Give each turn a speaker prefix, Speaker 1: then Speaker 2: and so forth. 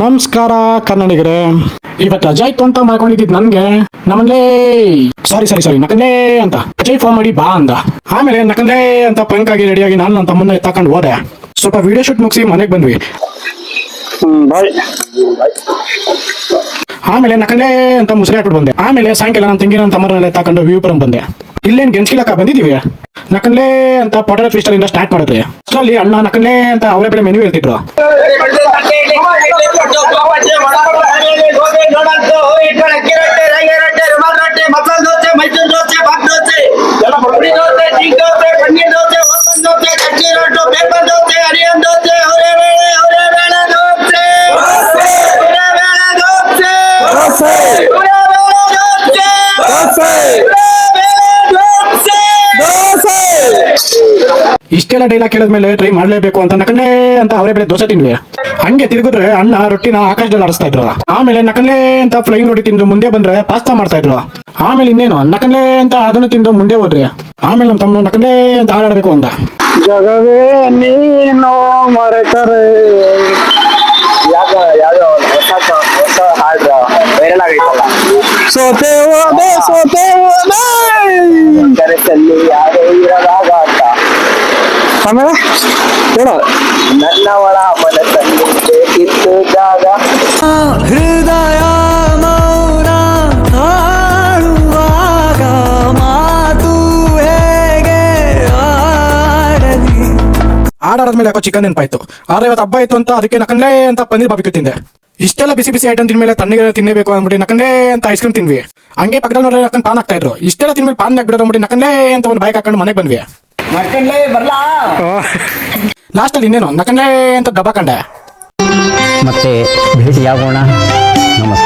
Speaker 1: ನಮಸ್ಕಾರ ಕನ್ನಡಿಗರೇ. ಇವತ್ತು ಅಜಯ್ ಇತ್ತು ಅಂತ ಮಾಡ್ಕೊಂಡಿದ್ದು ನನ್ಗೆ. ನಮ್ಮಲ್ಲೇ ಸಾರಿ ಸಾರಿ ಸಾರಿ ನಕಂದೇ ಅಂತ. ಅಜಯ್ ಫೋನ್ ಮಾಡಿ ಬಾ ಅಂದ. ಆಮೇಲೆ ನಕಂದೇ ಅಂತ ಪಂಕ್ ಆಗಿ ರೆಡಿಯಾಗಿ ನಾನು ನನ್ನ ತಮ್ಮನ್ನ ಎತ್ತಾಕೊಂಡು ಹೋದೆ. ಸ್ವಲ್ಪ ವಿಡಿಯೋ ಶೂಟ್ ಮುಗಿಸಿ ಮನೆಗೆ ಬಂದ್ವಿ. ಆಮೇಲೆ ನಕಂದೇ ಅಂತ ಮುಸ್ರಿ ಹಾಕ್ಬಿಟ್ಟು ಬಂದೆ. ಆಮೇಲೆ ಸಾಯಂಕಾಲ ನನ್ನ ತಂಗಿ ನನ್ನ ತಮ್ಮರನ್ನೆಲ್ಲ ಎತ್ತಾಕೊಂಡು ವ್ಯೂ ಪುರಂ ಬಂದೆ. ಇಲ್ಲೇನು ಗೆನ್ಸ್ಕಿಲಕ್ಕ ಬಂದಿದೀವಿ ನಕನ್ಲೇ ಅಂತ ಪೌಡರ್ ಫಿಶ್ ಇಂದ ಸ್ಟಾರ್ಟ್ ಮಾಡುತ್ತೆ ಅಷ್ಟರಲ್ಲಿ ಅಣ್ಣ ನಕನ್ಲೇ ಅಂತ ಅವರೇ ಬೆಳೆ ಮೆನು ಹೇಳ್ತಿದ್ರು. ಇಷ್ಟೆಲ್ಲ ಡೈಲಾಗ್ ಕೇಳಿದ್ಮೇಲೆ ಟ್ರೈ ಮಾಡಲೇಬೇಕು ಅಂತ ನಕಲೇ ಅಂತ ಅವರೇ ಬೆಳೆ ದೋಸೆ ತಿನ್ವಿ ಹಂಗೆ ತಿರುಗಿದ್ರೆ ಅಣ್ಣ ರೊಟ್ಟಿನ ಆಕಾಶದಲ್ಲಿ ಆಡಿಸ್ತಾ ಇದ್ರು. ಆಮೇಲೆ ನಕನ್ಲೇ ಅಂತ ಫ್ಲೈಂಗ್ ರೊಟ್ಟಿ ತಿಂದು ಮುಂದೆ ಬಂದ್ರೆ ಪಾಸ್ತಾ ಮಾಡ್ತಾ ಇದ್ರು. ಆಮೇಲೆ ಇನ್ನೇನು ನಕನ್ಲೇ ಅಂತ ಅದನ್ನು ತಿಂದು ಮುಂದೆ ಹೋದ್ರಿ ಆಮೇಲೆ ನಮ್ಮ ತಮ್ಮ ನಕನ್ಲೇ ಅಂತ ಆಡಾಡ್ಬೇಕು ಅಂತ
Speaker 2: ಜಗವೇ ನೀನು ಮರೆತರೆ.
Speaker 3: ಯಾಕ ಯಾವ್ದೋ ಹೊಸ ಹೊಸ ಹಾಡು ವೈರಲ್ ಆಗೈತಲ್ಲ.
Speaker 2: ಸೋತೆ ಹೋದೆ ಸೋತೆ ಹೋದೆ
Speaker 3: ಕರೆಸಲ್ಲಿ ಯಾರೋ
Speaker 2: ಆಮೇಲೆ ಹೇಳ.
Speaker 3: ನನ್ನ ಒಳ ಮನಸ್ಸಲ್ಲಿ ಬೇಕಿತ್ತು ಜಾಗ.
Speaker 4: ಹೃದಯ ಮೌನ ಮಾತು ಹೇಗೆ ಆಡಲಿ?
Speaker 1: ಆಡಾದ್ಮೇಲೆ ಯಾಕೋ ಚಿಕನ್ ನೆನಪಾಯ್ತು ಆದ್ರೆ ಇವತ್ತು ಹಬ್ಬ ಇತ್ತು ಅಂತ ಅದಕ್ಕೆ ನಕನ್ಲೇ ಅಂತ ಪನ್ನೀರ್ ಬಾಬಿಕ್ಯೂ ತಿಂದೆ. ಇಷ್ಟೆಲ್ಲ ಬಿಸಿ ಬಿಸಿ ಐಟಮ್ ತಿಂದ್ಮೇಲೆ ತಣ್ಣಗೆ ತಿನ್ನಬೇಕು ಅಂದ್ಬಿಟ್ಟು ನಕಂಡೇ ಅಂತ ಐಸ್ ಕ್ರೀಮ್ ತಿನ್ವಿ ಹಂಗೆ ಪಕ್ಕದಲ್ಲಿ ನೋಡಿದ್ರೆ ನಕ್ಕನ್ ಪಾನ್ ಆಗ್ತಾ ಇದ್ರು. ಇಷ್ಟೆಲ್ಲ ತಿನ್ಮೇಲೆ ಪಾನ್ ಆಗ್ಬಿಡೋದು ಅಂದ್ಬಿಟ್ಟು ನಕನ್ಲೇ ಅಂತ ಒಂದು ಬೈಕ್ ಹಾಕೊಂಡು ಮನೆಗೆ ಬಂದ್ವಿ.
Speaker 3: ಮಕ್ಕಳೇ ಬರ್ಲಾ?
Speaker 1: ಲಾಸ್ಟ್ ಅಲ್ಲಿ ಇನ್ನೇನು? ನಕಂಡೆ ಅಂತ ಮತ್ತೆ ಭೇಟಿ
Speaker 5: ಆಗೋಣ ಭೇಟಿಯಾಗೋಣ